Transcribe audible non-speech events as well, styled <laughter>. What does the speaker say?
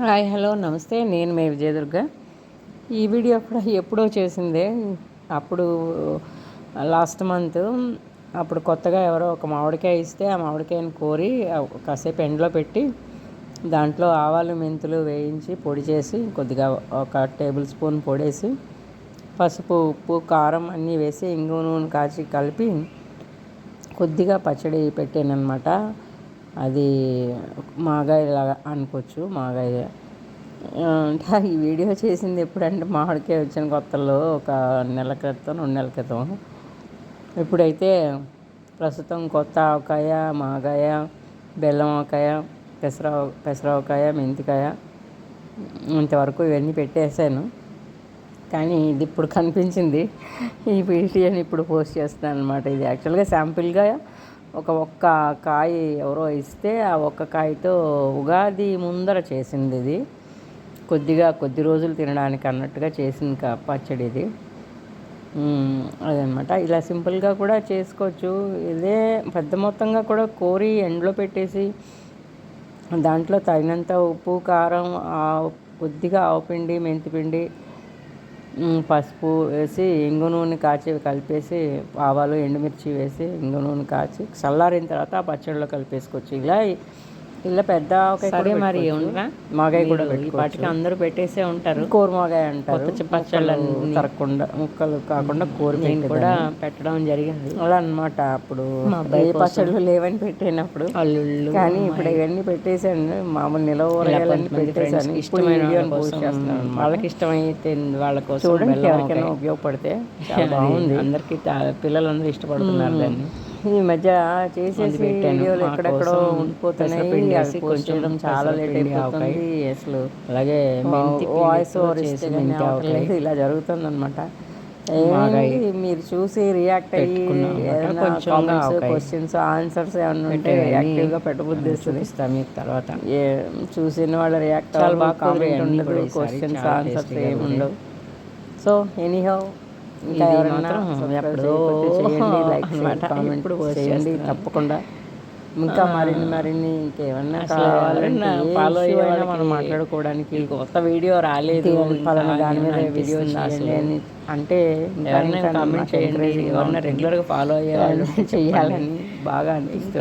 Hi hello నమస్తే. నేను మే విజయదుర్గ. ఈ వీడియో కూడా ఎప్పుడో చేసిందే. అప్పుడు లాస్ట్ మంత్ అప్పుడు కొత్తగా ఎవరో ఒక మామిడికాయ ఇస్తే ఆ మామిడికాయని కోరి కాసేపు ఎండలో పెట్టి దాంట్లో ఆవాలు మెంతులు వేయించి పొడి చేసి కొద్దిగా ఒక టేబుల్ స్పూన్ పొడేసి పసుపు ఉప్పు కారం అన్నీ వేసి ఇంగు నూనె కాచి కలిపి కొద్దిగా పచ్చడి పెట్టాను అనమాట అది మాగాయలాగా అనుకోవచ్చు మాగాయ. అంటే ఈ వీడియో చేసింది ఎప్పుడంటే మామిడికాయ వచ్చిన కొత్తలో ఒక నెల క్రితం రెండు నెలల క్రితం. ఇప్పుడైతే ప్రస్తుతం కొత్త ఆవకాయ మాగాయ బెల్లం ఆవకాయ పెసర పెసరవకాయ మెంతికాయ ఇంతవరకు ఇవన్నీ పెట్టేశాను. కానీ ఇది ఇప్పుడు కనిపించింది. ఈ వీడియోని ఇప్పుడు పోస్ట్ చేస్తున్నాను అనమాట ఇది యాక్చువల్గా శాంపిల్గా ఒక ఒక్క కాయ ఎవరో ఇస్తే ఆ ఒక్క కాయతో ఉగాది ముందర చేసింది ఇది. కొద్దిగా కొద్ది రోజులు తినడానికి అన్నట్టుగా చేసిన కా- పచ్చడి ఇది. అదనమాట ఇలా సింపుల్గా కూడా చేసుకోవచ్చు. ఇదే పెద్ద మొత్తంగా కూడా కోరి ఎండలో పెట్టేసి దాంట్లో తగినంత ఉప్పు కారం కొద్దిగా కొద్దిగా ఆవపిండి మెంతిపిండి పసుపు వేసి ఇంగు నూనె కాచి కలిపేసి ఆవాలు ఎండుమిర్చి వేసి ఇంగు నూనె కాచి చల్లారిన తర్వాత ఆ పచ్చడిలో కలిపేసుకోవచ్చు. ఇలా ఇలా పెద్ద సరే మరి. ఉండరా? మాగాయ కూడా పాటికి అందరూ పెట్టేసే ఉంటారు కూరమాగాయ అంటారు కొత్త పచ్చళ్ళన్నీ. ముక్కలు తరగకుండా ముక్కలు కాకుండా కూర నేను కూడా. పెట్టడం జరిగింది అలా అన్నమాట అప్పుడు మా అబ్బాయి. పచ్చళ్ళు లేవని పెట్టినప్పుడు అల్లుళ్ళు కానీ ఇప్పుడు ఇవన్నీ పెట్టేశాను మామూలు నిలవ ఊరగాయలన్నీ పెట్టేశాను ఇప్పుడు ఈ వీడియోని పోస్ట్ చేస్తున్నాను అన్నమాట. వాళ్ళకి ఇష్టమైతే వాళ్ళ కోసం చూడండి ఎవరికైనా. ఉపయోగపడితే <laughs> బాగుంది అందరికీ పిల్లలందరూ ఇష్టపడుతున్నారు దాన్ని ఈ మధ్య చేసేసి. వీడియోలు ఎక్కడెక్కడో ఉండిపోతున్నాయి అవి కొంచెం చాలా లేట్ అయిపోతుంది అసలు అలాగే వాయిస్ ఓవర్ ఇస్తే. అవట్లేదు ఇలా జరుగుతుంది అనమాట. మీరు చూసి రియాక్ట్ అయ్యి కొంచెం. క్వశ్చన్స్ ఆన్సర్స్ ఏమైనా ఉంటే యాక్టివ్గా పెట్టబుద్ధి చూపిస్తా మీకు తర్వాత ఏ చూసిన వాళ్ళు రియాక్ట్ బాగా కామెంట్ ఉండదు. క్వశ్చన్స్ ఆన్సర్స్ ఏమి. ఉండవు సో ఎనీహౌ ఇంకా ఎవరైనా ఎప్పుడో చేయండి ఇప్పుడు. తప్పకుండా ఇంకా మరిన్ని మరిన్ని ఇంకేమన్నా కావాలన్నా ఫాలో issue అయ్యే అయినా మనం మాట్లాడుకోవడానికి కొత్త వీడియో రాలేదు పలానా దాని మీద వీడియో? అని అంటే ఎవరైనా కామెంట్ చేయండి ఎవరైనా. రెగ్యులర్గా ఫాలో అయ్యే వాళ్ళు ఉంటే చెప్పండి. చేయాలని బాగా అనిపిస్తుంది